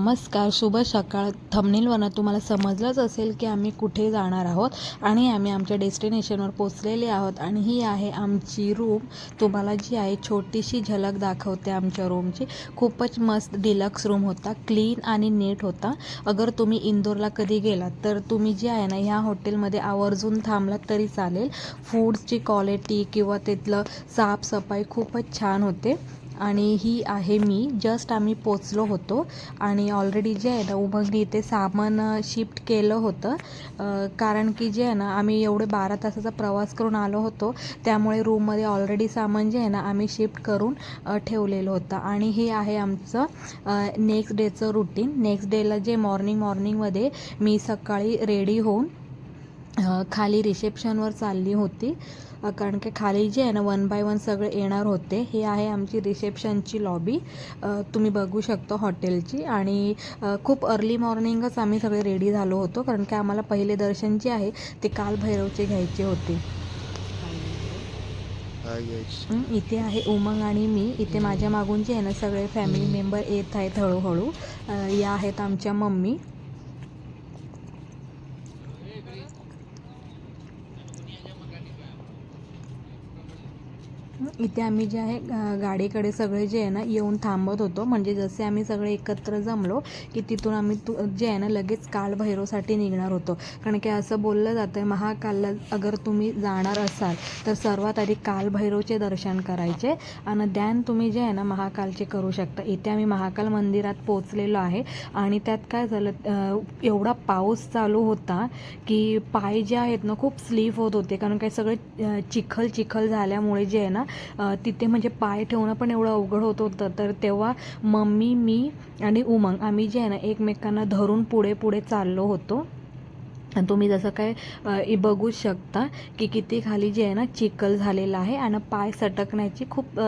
नमस्कार शुभ सकाळ. थंबनेलवरनं तुम्हाला समजलंच असेल की आम्ही कुठे जाणार आहोत आणि आम्ही आमच्या डेस्टिनेशनवर पोचलेले आहोत आणि ही आहे आमची रूम तुम्हाला जी आहे छोटीशी झलक दाखवते आमच्या रूमची खूपच मस्त डिलक्स रूम होता क्लीन आणि नीट होता. अगर तुम्ही इंदोरला कधी गेलात तर तुम्ही जे आहे ना ह्या हॉटेलमध्ये आवर्जून थांबलात तरी चालेल. फूडची क्वालिटी किंवा तिथलं साफसफाई खूपच छान होते. आणि ही आहे मी. जस्ट आम्ही पोचलो होतो आणि ऑलरेडी जे आहे ना उमगनी इथे सामान शिफ्ट केलं होतं. कारण की जे आहे ना आम्ही एवढे बारा तासाचा प्रवास करून आलो होतो. त्यामुळे रूममध्ये ऑलरेडी सामान जे आहे ना आम्ही शिफ्ट करून ठेवलेलं होतं. आणि हे आहे आमचं नेक्स्ट डेचं रुटीन नेक्स्ट डेला जे मॉर्निंग मॉर्निंगमध्ये मी सकाळी रेडी होऊन खाली रिसेप्शनवर चालली होती. कारण की खाली जे आहे ना वन बाय वन सगळे येणार होते. हे आहे आमची रिसेप्शनची लॉबी तुम्ही बघू शकता हॉटेलची. आणि खूप अर्ली मॉर्निंगच आम्ही सगळे रेडी झालो होतो. कारण की आम्हाला पहिले दर्शन जे आहे ते काल भैरवचे घ्यायचे होते. इथे आहे उमंग आणि मी. इथे माझ्या मागून जे आहे ना सगळे फॅमिली मेंबर येत आहेत हळूहळू. या आहेत आमच्या मम्मी. इथे आम्ही जे आहे गाडीकडे सगळे जे आहे ना येऊन थांबत होतो. म्हणजे जसे आम्ही सगळे एकत्र जमलो की तिथून आम्ही तु जे आहे ना लगेच कालभैरवसाठी निघणार होतो. कारण की असं बोललं जातं आहे महाकालला अगर तुम्ही जाणार असाल तर सर्वात आधी कालभैरवचे दर्शन करायचे आणि ध्यान तुम्ही जे आहे ना महाकालचे करू शकता. इथे आम्ही महाकाल मंदिरात पोचलेलो आहे आणि त्यात काय झालं एवढा पाऊस चालू होता की पाय जे आहेत ना खूप स्लीप होत होते. कारण काय सगळे चिखल चिखल झाल्यामुळे जे आहे ना तिथे म्हणजे पाय ठेवणं पण एवढं अवघड होत होतं. तर तेव्हा मम्मी मी आणि उमंग आम्ही जे आहे ना एकमेकांना धरून पुढे पुढे चाललो होतो. तुम्ही जसं काय बघूच बघू शकता की किती खाली जे आहे ना चिखल झालेलं आहे आणि पाय सटकण्याची खूप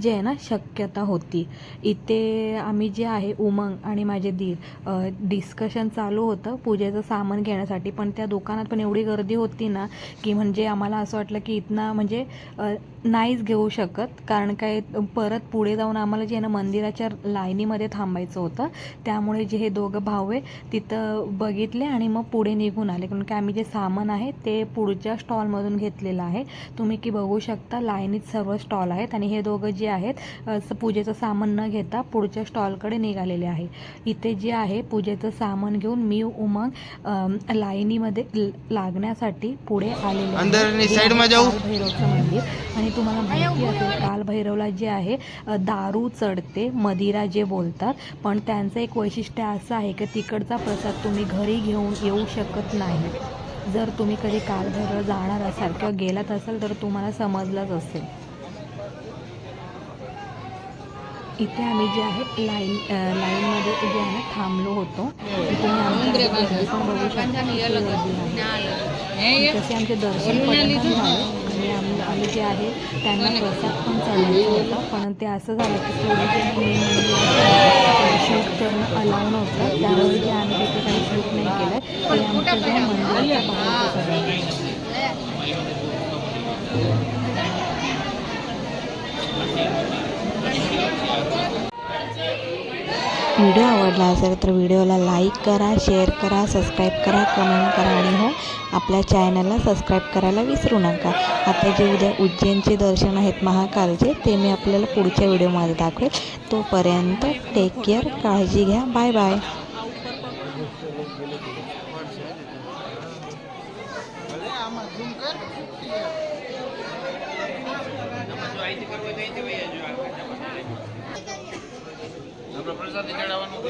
जे आहे ना शक्यता होती. इथे आम्ही जे आहे उमंग आणि माझे दीर डिस्कशन चालू होतं पूजेचं सामान घेण्यासाठी. पण त्या दुकानात पण एवढी गर्दी होती ना की म्हणजे आम्हाला असं वाटलं की इथनं म्हणजे नाहीच घेऊ शकत. कारण काय परत पुढे जाऊन आम्हाला जे आहे ना मंदिराच्या लाईनीमध्ये थांबायचं होतं. त्यामुळे जे हे दोघं भाऊ आहे तिथं बघितले आणि मग पुढे निघून आले. कारण की आम्ही जे सामान आहे ते पुढच्या स्टॉलमधून घेतलेलं आहे. तुम्ही की बघू शकता लाईनीत सर्व स्टॉल आहेत आणि हे दोघं जे आहेत पूजेचं सामान न घेता पुढच्या स्टॉलकडे निघालेले आहे. इथे जे आहे पूजेचं सामान घेऊन मी उमंग लाईनीमध्ये लागण्यासाठी पुढे आलेले भैरवचं मंदिर. आणि तुम्हाला माहिती असेल काल भैरवला जे आहे दारू चढते मदिरा जे बोलतात पण त्यांचं एक वैशिष्ट्य असं आहे की तिकडचा प्रसाद तुम्ही घरी घेऊन येऊ शकत नाही. जर तुम्ही कधी काल भैरव जाणार असाल किंवा गेलात असाल तर तुम्हाला समजलंच असेल. इथे आम्ही जे आहे लाईन लाईनमध्ये जे आहे ना थांबलो होतो. पण बघू शकता. तसे आमचे दर्शन पण झाले. आणि आम्ही आम्ही जे आहे त्यांना प्रसाद पण चढवायचा होता. पण ते असं झालं की थोडे म्हणजे शूट करणं अलाव नव्हतं. त्यामुळे जे आम्ही तिथे काही शूट नाही केलं. ते आमच्या जे मंदिराच्या बाहेरचं व्हिडिओ आवडला असेल तर व्हिडिओला लाईक करा शेअर करा सबस्क्राईब करा कमेंट करा आणि हो आपल्या चॅनलला सबस्क्राईब करायला विसरू नका. आता जे उद्या उज्जैनचे दर्शन आहेत महाकालचे ते मी आपल्याला पुढच्या व्हिडिओमध्ये दाखवेल. तोपर्यंत टेक केअर काळजी घ्या. बाय बाय પ્રસાદી ચડાવવાનું